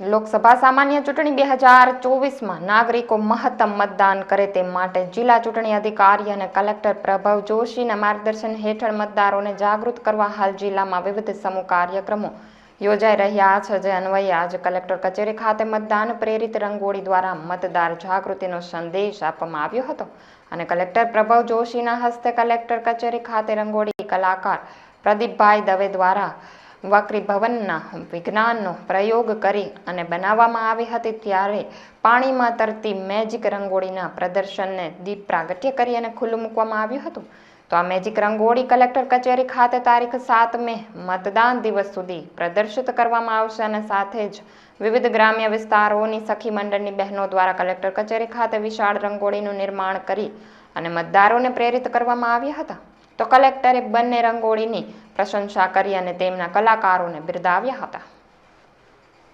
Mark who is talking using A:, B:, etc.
A: લોકસભા સામાન્ય ચૂંટણી બે હજાર ચોવીસમાં નાગરિકો મહત્તમ મતદાન કરે તે માટે જિલ્લા ચૂંટણી અધિકારી અને કલેક્ટર પ્રભવ જોશીના માર્ગદર્શન હેઠળ મતદારોને જાગૃત કરવા હાલ જિલ્લામાં વિવિધ સમૂહ કાર્યક્રમો યોજાઈ રહ્યા છે. જે અન્વયે આજે કલેક્ટર કચેરી ખાતે મતદાન પ્રેરિત રંગોળી દ્વારા મતદાર જાગૃતિનો સંદેશ આપવામાં આવ્યો હતો અને કલેક્ટર પ્રભવ જોશીના હસ્તે કલેક્ટર કચેરી ખાતે રંગોળી કલાકાર પ્રદીપભાઈ દવે દ્વારા વક્રી ભવનના વિજ્ઞાનનો પ્રયોગ કરી અને બનાવવામાં આવી હતી ત્યારે પાણીમાં તરતી મેજિક રંગોળીના પ્રદર્શનને દીપ પ્રાગટ્ય કરી અને ખુલ્લું મૂકવામાં આવ્યું હતું. તો આ મેજિક રંગોળી કલેક્ટર કચેરી ખાતે તારીખ સાત મે મતદાન દિવસ સુધી પ્રદર્શિત કરવામાં આવશે અને સાથે જ વિવિધ ગ્રામ્ય વિસ્તારોની સખી મંડળની બહેનો દ્વારા કલેક્ટર કચેરી ખાતે વિશાળ રંગોળીનું નિર્માણ કરી અને મતદારોને પ્રેરિત કરવામાં આવ્યા હતા. તો કલેક્ટરે બંને રંગોળીની પ્રશંસા કરી અને તેમના કલાકારોને બિરદાવ્યા હતા.